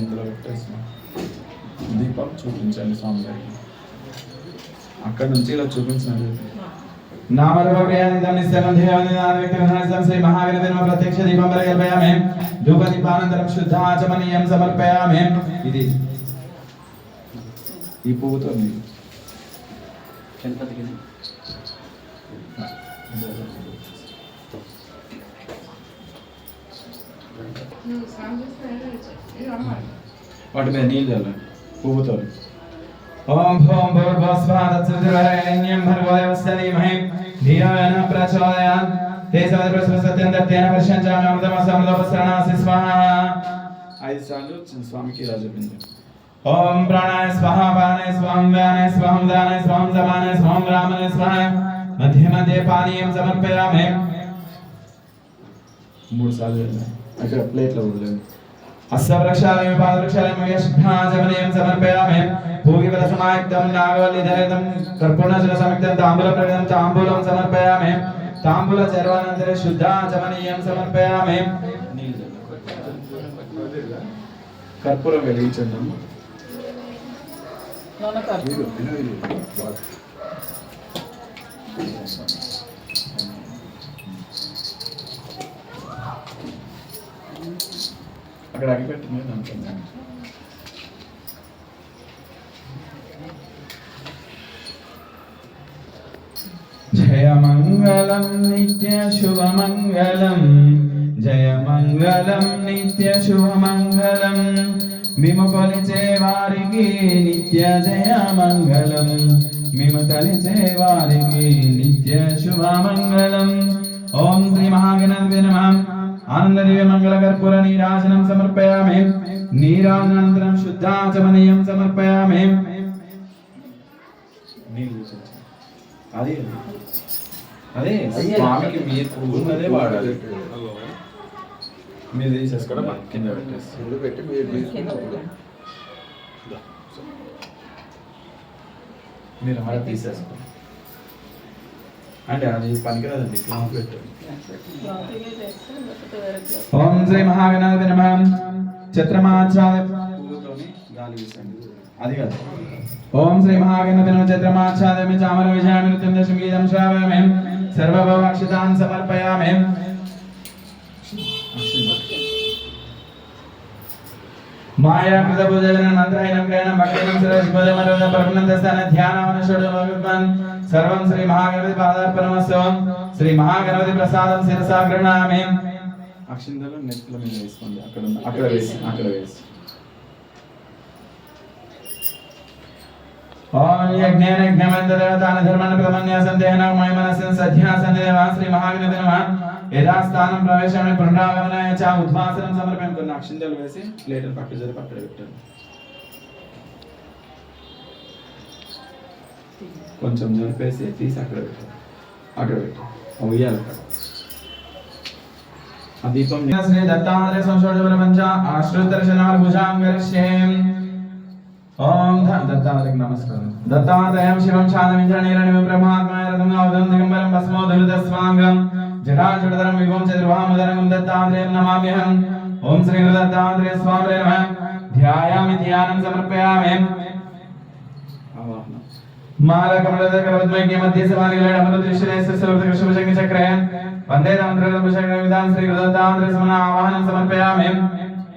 ఇందులో పెట్టేసి దీపం చూపించండి స్వామి గారికి అక్కడ నుంచి ఇలా చూపించండి. నామరూపక్రియానిదం నిశ్చలం శ్రీ మహాగణపతి నమ ప్రత్యక్ష దీపం పరికల్పయామి ధూపదీపానంతరం శుద్ధాచమనీయం సమర్పయామి. ఇది ఈ పువ్వుతో. వాటి మీద నీళ్ళు చల్లండి పువ్వుతో ఓం భూం భూర్భస్వాదత్సృతిర్వరేణ్యం భర్గోదేవస్య ధీమహి ధియో యన ప్రచోదయాత్ హే సదృశ్వ సత్యం దత్తేన పశ్యంచామి అమృతమసమృతోపసరణాసి స్వాహ ఐదు సార్లు స్వామికి రాజపింది ఓం ప్రాణాయ స్వాహ పానాయ స్వాహం వ్యానాయ స్వాహం దానాయ స్వాహం సమానాయ స్వాహం రామనాయ స్వాహ మధ్య మధ్య పానీయం సమర్పయామి మూడు సార్లు వెళ్ళాను అక్కడ ప్లేట్లో వదిలేండి అస్య వృక్షాలయం పాదవృక్షాలయం యష్భాజమనీయం సమర్పయామి భూగిబల సమాయుక్తం నాగవల్లిధరితం కర్పూర్ణజల సమిక్తం తాంబూల ప్రగతం తాంబూలం సమర్పయామి తాంబూల చర్వానంతరే శుద్ధాచమనీయం సమర్పయామి. కర్పూరం వెలిగించండి అమ్మ. అక్కడ అగిపెట్టింది దాంట్లో జయ మంగళం నిత్య శుభమంగళం జయ మంగళం నిత్య శుభమంగళం. మిము కొలిచే వారికి నిత్య జయ మంగళం మిము కలిచే వారికి నిత్య శుభమంగళం. ఓం శ్రీ మహాగణపతి నమః. ఆనంద దివ్య మంగళ కర్పూర నీరాజనం సమర్పయామి నీరాజనానంతరం శుద్ధాచమనీయం సమర్పయామి. అదే అదే స్వామికి మీరు ఉన్నదే వాడాలి మీరు తీసేసుకోవడం కింద పెట్టేసి పెట్టి మీరు మీరు తీసేసుకో అంటే అది పనికిరాదండి క్లాత్ పెట్టండి ఓం శ్రీ మహాగణాధిపతి నమః. ఛత్రమాచార్య పువ్వుతోని గాలి వీసండి. అది కాదు. ఓం శ్రీ మహాగణాధిపతి నమః. ఛత్రమాచార్య చామర విజయామి నృత్యం దశమీదం శ్రావయామి. సర్వభవక్షితాన్ సమర్పయామి. మాయా కృత పూజన మంత్రైనం గ్రహణం భక్తినం సరస్వతమరుద పరమనందస్థాన ధ్యానవన షోడభగవాన్ సర్వం శ్రీ మహాగణపతి పాదార్పణమస్తు శ్రీ మహాగణపతి ప్రసాదం శిరసా గృహణామి. అక్షింతలు నెత్తుల మీద వేసుకోండి. అక్కడ అక్కడ వేసి అక్కడ వేసి. ఓం యజ్ఞేన యజ్ఞమంతదేవతాన ధర్మాన ప్రమన్యాసందేహన మయమనస్యం సధ్యాసన దేవా శ్రీ మహాగణపతి నమః. యథాస్థానం ప్రవేశమైన పునరాగమనాయ చ ఉద్వాసనం సమర్పణ కొన్ని అక్షింతలు వేసి ప్లేట్ పక్క జరిపి అక్కడ పెట్టాను కొంచెం జరిపేసి తీసి అక్కడ పెట్టాను అక్కడ పెట్టాను అవి ఉయ్యాలి అక్కడ ఆ దీపం శ్రీ దత్తాత్రేయ సంశోధ ప్రపంచ ఆశ్రుతర్శనాల భుజాంగరిష్యేం ఓం ధ- నమస్కారం. దత్తాత్రేయం శివం శాంతమింద్ర నీలనిమం బ్రహ్మాత్మాయ రథం ఔదం దిగంబరం భస్మో స్వాంగం జటాజుటధరం విభవం చతుర్వాముదరం దత్తాత్రేయం నమామ్యహం ఓం శ్రీ దత్తాత్రేయ స్వామి నమః ధ్యాయామి ధ్యానం సమర్పయామి వందే తాంత్రికభుజంగ విధాన్ శ్రీ గురు దత్తాత్రేయ సమన ఆవాహనం సమర్పయామి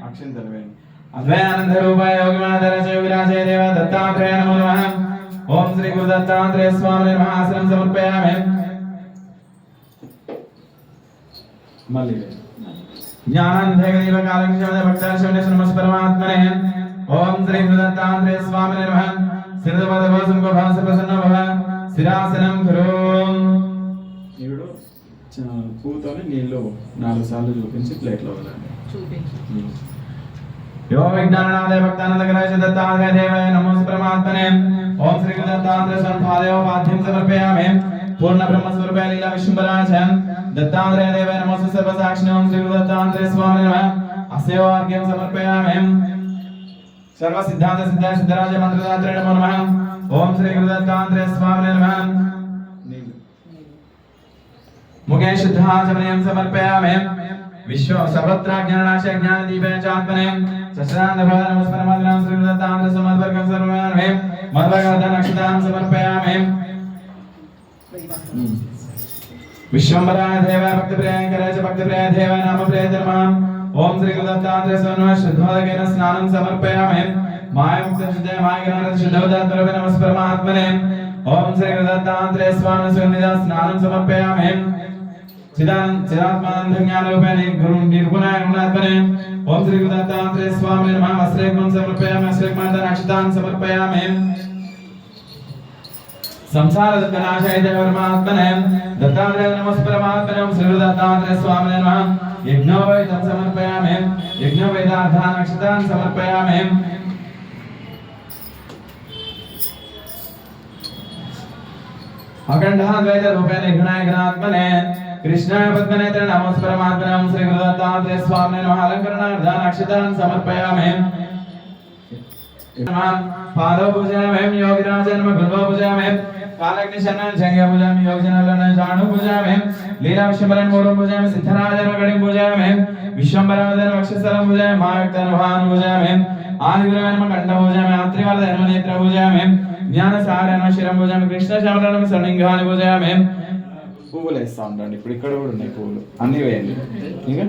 అక్షింతలు వేయండి అద్వయానంద రూపాయ యోగిమాధర జయ విరాజయ దేవ దత్తాత్రేయ నమో నమః ఓం శ్రీ గురు దత్తాత్రేయ స్వామి నమః ఆసనం సమర్పయామి మళ్ళీ వేయండి జ్ఞానాంధేయ దేవ కాలక్షేమ భక్తాశివన నమస్ పరమాత్మనే ఓం శ్రీ గురు దత్తాత్రేయ స్వామి నమః సిరదపద భోసం భాస ప్రసన్న భవ శిరాసనం కురు ఇప్పుడు చ- పువ్వుతోని నీళ్ళు నాలుగు సార్లు చూపించి ప్లేట్లో వదలండి ఉమ్. यो विज्ञाननादय भक्तानन्दकराय च दत्तात्रेय देवाय नमो परमात्मने ओम श्री गुरु दत्तात्रेय संभादेव पाद्यं समर्पयामि പൂർണ്ണ ബ്രഹ്മസ്വരൂപ ലീല വിഷ്ണുപരാശൻ ദത്താന്ത്രേ ദേവ നമോസ് സർവസാക്ഷിനോം ശ്രീ ദത്താന്ത്രേ സ്വാമി നമ അസ്യവാർഗ്യം സമർപ്പയാമേ സർവ സിദ്ധാന്ത സിദ്ധ സിദ്ധരാജ മന്ത്രദാത്രേ നമോ നമ ഓം ശ്രീ ദത്താന്ത്രേ സ്വാമി നമ മുഖേ ശുദ്ധാചമനയം സമർപ്പയാമേ विश्व सर्वत्र ज्ञानाश ज्ञान दीप चात्मने सचदान भगवान नमस्कार मात्रां श्री दत्तां समर्पण सर्वमेव मद्भगवतन अक्षतां समर्पयामि विश्वम्बरा देव भक्त प्रिय करज भक्त प्रिय देव नाम प्रिय धर्माम ओम श्री गुरुदत्तात्रेय स्वामी शुद्धोदकेन स्नानं समर्पयामि मायं सज्जय मायग्रहण शुद्धोदत्तरव नमस्परमात्मने ओम श्री गुरुदत्तात्रेय स्वामी सुनिदा स्नानं समर्पयामि चिदान चिदात्मान धन्यालोपेन गुरु निर्गुणाय गुणात्मने ओम श्री गुरुदत्तात्रेय स्वामी नमः अस्रेकं समर्पयामि अस्रेकमाता नक्षतान समर्पयामि संसार विनाशाय देव परमात्मने दत्तात्रेय नमः परमात्मने श्री स्वामिने नमः। यज्ञो वै तत् समर्पयामि यज्ञो वै दाधान अक्षतान समर्पयामि अखंडाद्वैत रूपेण घनायघनात्मने कृष्णाय पद्मनेत्रे नमः परमात्मने श्री स्वामिने नमः। अलंकरणार्थ दान अक्षतान समर्पयामि पादो पूजयामि योगिराजन्म गुरुवो पूजयामि కాలగ్నిశనం సంజ్ఞాభుజామి యోగజనాలను జాను భుజామి లీలాక్షమరం మూలం భుజామి సిద్ధరాజన గడి భుజామి విశ్వంబరవదన వక్షస్థలం భుజామి మాయక్తనుభాను భుజామి ఆదిగురవనమ కంఠ భుజామి ఆత్రివర్ధనమ నేత్ర భుజామి జ్ఞాన సారణ శిరం భుజామి కృష్ణ శమరణం సణింగాని భుజామి పువ్వులు వేస్తా ఉండండి. ఇప్పుడు ఇక్కడ కూడా ఉన్నాయి పువ్వులు. అన్ని వేయండి. ఇంకా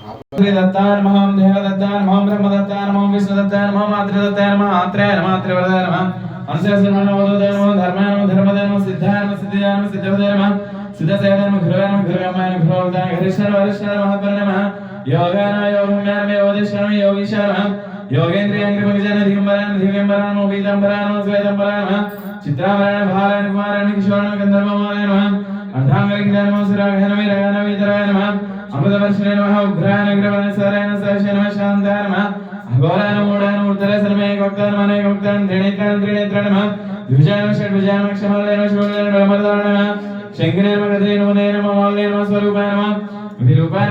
दत्तान महाम देह दत्तान महाम ब्रह्म दत्तान महाम विष्णु दत्तान महाम आत्र दत्तान महाम आत्रय नमः आत्रय वरदाय नमः अनुशय नमः वदोदय नमः धर्माय नमः धर्मदाय नमः सिद्धाय नमः सिद्धाय नमः सिद्धवदाय नमः सिद्धसाय नमः गुरवाय नमः गुरुवाय नमः गुरुवाय हरिशर हरिशर महत्पर नमः योगान योगम्यान योगेश्वर योगीशर नमः योगेन्द्रियं कृपजन धीमरान धीमरान मोबीदंबरान स्वेदंबरान नमः चित्रावरण भालन कुमारन किशोरन गंधर्वमान नमः अर्धांगरिक नमः सुराघन नमः रघन विदराय नमः అమృతవర్షిణ నమ ఉగ్రాయ నగ్రవన సరైన సహస్ర నమ శాంతాయ నమ అఘోరాయ మూఢాయ ఉత్తర సనమే గోక్తాన మనయ గోక్తాన త్రినేత్రాయ త్రినేత్రాయ నమ ద్విజాయ స్వరూపాయ నమ విరూపాయ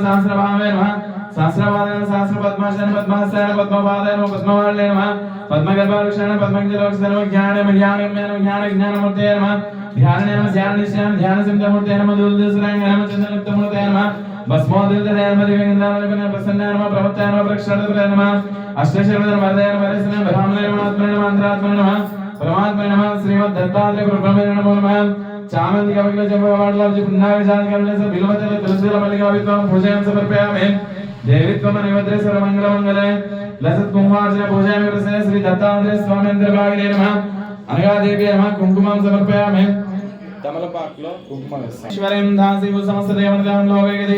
సహస్రభావే నమ नमः सहस्रपादाय सहस्र पद्माशय पद्मासय पद्मपादाय नमः पद्मवाल्ये नमः पद्मगर्भालक्षण पद्मज्ञलोक्षण नमः ज्ञान ज्ञानमय नमः ज्ञान ज्ञानमूर्तये नमः ध्यान नमः ध्यान निश्चयं ध्यान सिद्धमूर्तये नमः दूरदर्शनाय नमः चन्द्रमुक्तमूर्तये नमः भस्मोदृतये नमः दिव्यगन्धामलकन प्रसन्नाय नमः प्रवत्ताय नमः प्रक्षालकरे नमः अष्टशर्वदर वरदय नमः वरसने ब्राह्मणे नमः आत्मने नमः अन्तरात्मने नमः परमात्मने नमः श्रीमद् दत्तात्रेय गुरुब्रह्मणे नमो नमः चामंती कविकल దేవిత్వమ నివద్రేశ్వర మంగళ మంగళ లసత్ కుంభార్జున పూజామి కృష్ణ శ్రీ దత్తాంధ్రే స్వామేంద్ర భాగినే నమ. అనగా దేవి నమ. కుంకుమం సమర్పయామి. తమలపాకులో కుంకుమ ఈశ్వరం దాసివు సమస్త దేవతలను లోకైక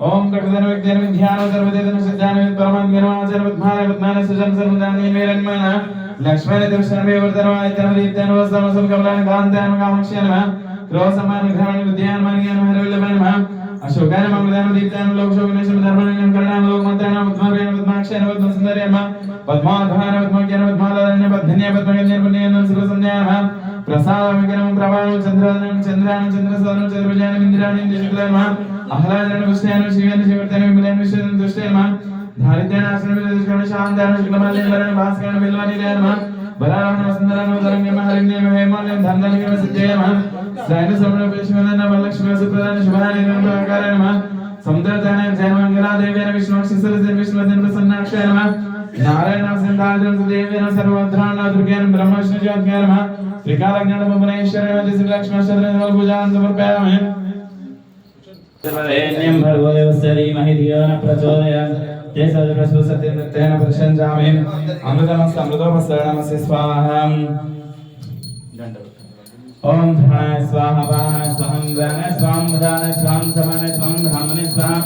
ओम कटदन विद्यन विध्यान सर्वदेतन सिद्धान परमं निर्वाण सर्वत्मान विद्मान सृजन सर्वदान मेरन्मान लक्ष्मण दर्शन में वर्तन वाले वर्धनवाय तनदीप्तन वस्तम सब कमलान कांतन क्रोध समान घरण विद्यान मान ज्ञान हर विल मनियन हरविलमन अशोकान मंगलान दीप्तन लोकशोक निशम धर्मनियम करणाम लोकमंत्राणाम उद्भवेन उद्माक्षेन उद्मसुंदर्यम पद्माधार उद्मज्ञान उद्मालादन्य पद्धन्य पद्मगन्य पुण्यन सर्वसंज्ञान ప్రసాద విగ్రహం ప్రభావం చంద్రాదనం చంద్రానం చంద్రసాదనం చతుర్భుజానం ఇంద్రాణి శుక్లైమ ఆహ్లాదన పుష్ణాన శివేన శివర్తన విమలైన విశ్వదన దుష్టైమ దారిద్ర్యాన ఆశ్రమ దుష్కరణ శాంతాన శుక్లమాలిన వరణ భాస్కరణ బిల్వాని దేయమ బలారామ సుందరాన తరంగమ హరిణ్యమ హేమాలయం ధనలింగమ సిద్ధయమ సైన సమణ విశ్వదన వల్లక్ష్మి సుప్రదాన శుభాని నిర్మలకారణ సముద్రదాన జయమంగళాదేవేన విష్ణు శిశుర విష్ణు ప్రసన్నాక్ష నమ నారాయణ సింధార్జున సుదేవేన సర్వధ్రాణ దుర్గేన బ్రహ్మష్ణ జ్యోత్గేన శ్రీకాల జ్ఞాన భువనేశ్వర వంటి శ్రీ లక్ష్మణ చంద్ర పూజాన్ సమర్పయామి సర్వేణ్యం భర్గోదేవస్య ధీమహి ధియో న ప్రచోదయాత్ జయ సర్వస్వ సత్యనృత్తేన ప్రశంసామి అమృతమస్త అమృతోపసరణమస్య స్వాహం ఓం ధనాయ స్వాహ వాహన స్వాహం గణ స్వాం వదాన స్వాం సమన స్వాం ధామన స్వాహ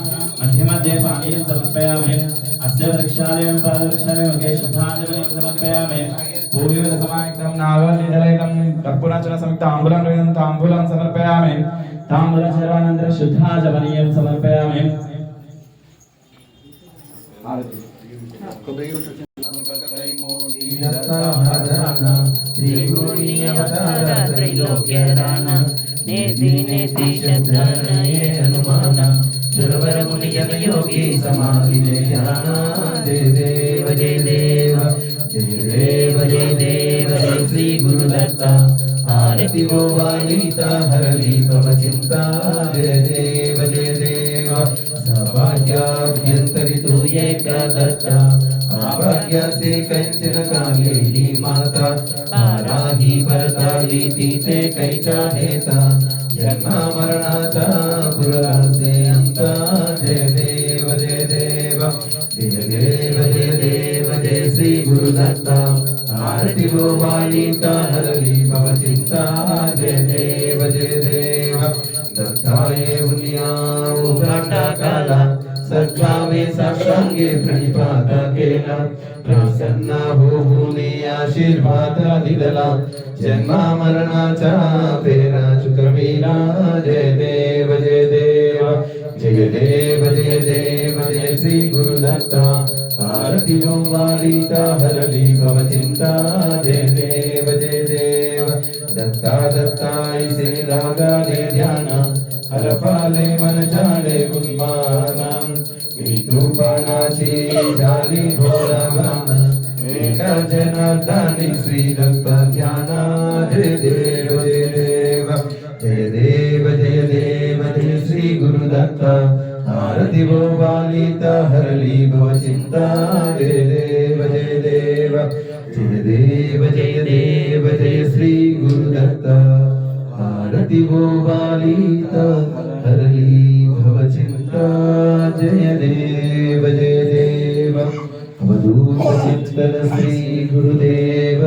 మధ్య మధ్య పానీయం సమర్పయామి अब्जवृक्षालयं पादवृक्षालयं अगे श्रद्धाञ्जलिं समर्पयामि पूर्वसमायुक्तं नागनिधलयकं कर्पूराचलसंयुक्ताम्बुलं रहितं ताम्बूलं समर्पयामि ताम्बूलं सर्वानन्तरं शुद्धाजपनीयं समर्पयामि त्रिगुणीयवतार त्रैलोक्यरान नेति नेति शब्दनये दुर्वर मुनियम योगी समाधि में ध्यान दे देव जय देव जय देव जय देव जय श्री गुरु दत्ता आरति वो वालीता हरली पवचिंता जय देव जय देव सभाग्याभ्यंतरितो ये प्रदत्ता आभाग्य से कंचन काली माता तारा ही परताली पीते कई चाहे ता गोपानीता हरवि भव चिन्ता जय देव जय देव दत्ताय हुन्याटाकाला सख्या मे साक्षाङ्गे प्रणिपातकेला प्रसन्ना भूभूने आशीर्वादादिदला जन्मा मरणा च पेरा चुक्रवीरा जय देव जय देव जय देव जय देव आरती वालिता हरली भव चिंता जय देव जय देव दत्ता दत्ताय से लागाले ध्यान। हरपाले मन झाले उन्मानं वितृपणाची झाली घोरवान एका जनार्दनी श्री दत्त ध्यान जय देव जय देव जय देव जय देव जय श्री गुरुदत्त आरती वो बालिता हरली भव चिंता जय देव जय देव। जय देव जय देव, जय श्री गुरुदत्त। आरती वो बालिता हरली भव चिंता जय देव जय देव। अवधूत चिंतन श्री गुरुदेव